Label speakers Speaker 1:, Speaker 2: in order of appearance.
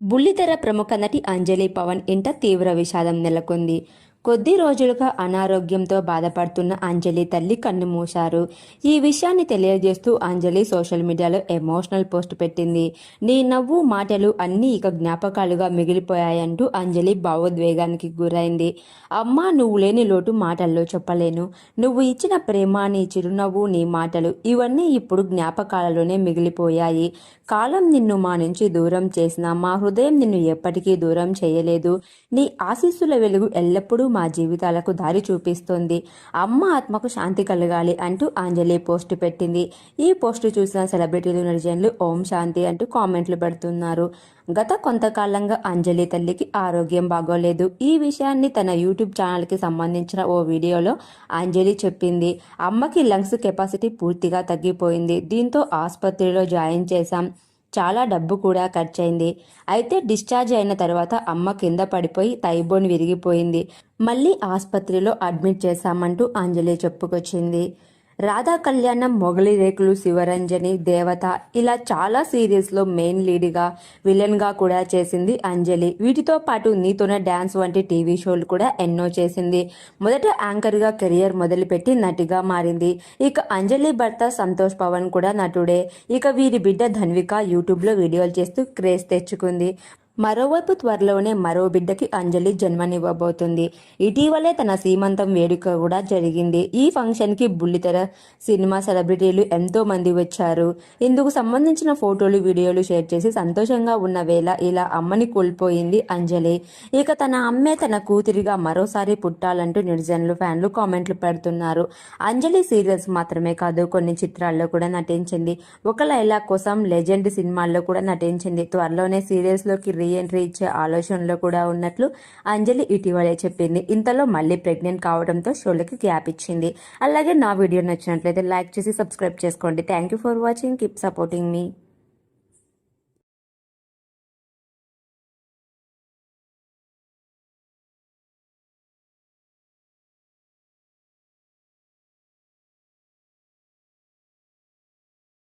Speaker 1: బుల్లితెర ప్రముఖ నటి అంజలి పవన్ ఇంట తీవ్ర విషాదం నెలకొంది. కొద్ది రోజులుగా అనారోగ్యంతో బాధపడుతున్న అంజలి తల్లి కన్నుమూశారు ఈ విషయాన్ని తెలియజేస్తూ అంజలి సోషల్ మీడియాలో ఎమోషనల్ పోస్ట్ పెట్టింది. నీ నవ్వు మాటలు అన్నీ ఇక జ్ఞాపకాలుగా మిగిలిపోయాయంటూ అంజలి భావోద్వేగానికి గురైంది. అమ్మా నువ్వు లేని లోటు మాటల్లో చెప్పలేను. నువ్వు ఇచ్చిన ప్రేమ నీ చిరునవ్వు నీ మాటలు ఇవన్నీ ఇప్పుడు జ్ఞాపకాలలోనే మిగిలిపోయాయి. కాలం నిన్ను మా నుంచి దూరం చేసిన మా హృదయం నిన్ను ఎప్పటికీ దూరం చేయలేదు. నీ ఆశీస్సుల వెలుగు ఎల్లప్పుడూ మా జీవితాలకు దారి చూపిస్తుంది. అమ్మ ఆత్మకు శాంతి కలగాలి అంటూ అంజలి పోస్ట్ పెట్టింది. ఈ పోస్ట్ చూసిన సెలబ్రిటీలు నిర్జనులు ఓం శాంతి అంటూ కామెంట్లు పెడుతున్నారు. గత కొంతకాలంగా అంజలి తల్లికి ఆరోగ్యం బాగోలేదు. ఈ విషయాన్ని తన యూట్యూబ్ ఛానల్కి సంబంధించిన ఓ వీడియోలో అంజలి చెప్పింది. అమ్మకి లంగ్స్ కెపాసిటీ పూర్తిగా తగ్గిపోయింది. దీంతో ఆసుపత్రిలో జాయిన్ చేశాం. చాలా డబ్బు కూడా ఖర్చయింది. అయితే డిశ్చార్జ్ అయిన తర్వాత అమ్మ కింద పడిపోయి తైబోన్ విరిగిపోయింది. మళ్ళీ ఆసుపత్రిలో అడ్మిట్ చేశామంటూ అంజలి చెప్పుకొచ్చింది. రాధా కళ్యాణం మొగలి రేకులు శివరంజని దేవత ఇలా చాలా సీరియల్స్లో మెయిన్ లీడ్గా విలన్గా కూడా చేసింది అంజలి. వీటితో పాటు నీతోనే డ్యాన్స్ వంటి టీవీ షోలు కూడా ఎన్నో చేసింది. మొదట యాంకర్గా కెరియర్ మొదలుపెట్టి నటిగా మారింది. ఇక అంజలి భర్త సంతోష్ పవన్ కూడా నటుడే. ఇక వీరి బిడ్డ ధన్విక యూట్యూబ్లో వీడియోలు చేస్తూ క్రేజ్ తెచ్చుకుంది. మరోవైపు త్వరలోనే మరో బిడ్డకి అంజలి జన్మనివ్వబోతుంది. ఇటీవలే తన సీమంతం వేడుక కూడా జరిగింది. ఈ ఫంక్షన్కి బుల్లితెర సినిమా సెలబ్రిటీలు ఎంతో మంది వచ్చారు. ఇందుకు సంబంధించిన ఫోటోలు వీడియోలు షేర్ చేసి సంతోషంగా ఉన్న వేళ ఇలా అమ్మని కోల్పోయింది అంజలి. ఇక తన అమ్మే తన కూతురిగా మరోసారి పుట్టాలంటూ నిర్జనులు ఫ్యాన్లు కామెంట్లు పెడుతున్నారు. అంజలి సీరియల్స్ మాత్రమే కాదు కొన్ని చిత్రాల్లో కూడా నటించింది. ఒక లైలా కోసం లెజెండ్ సినిమాల్లో కూడా నటించింది. త్వరలోనే సీరియల్స్లోకి రీ రీఎంట్రీ ఇచ్చే ఆలోచనలో కూడా ఉన్నట్లు అంజలి ఇటీవలే చెప్పింది. ఇంతలో మళ్ళీ ప్రెగ్నెంట్ కావడంతో షోలకి గ్యాప్ ఇచ్చింది. అలాగే నా వీడియో నచ్చినట్లయితే లైక్ చేసి సబ్స్క్రైబ్ చేసుకోండి. Thank you for watching keep supporting me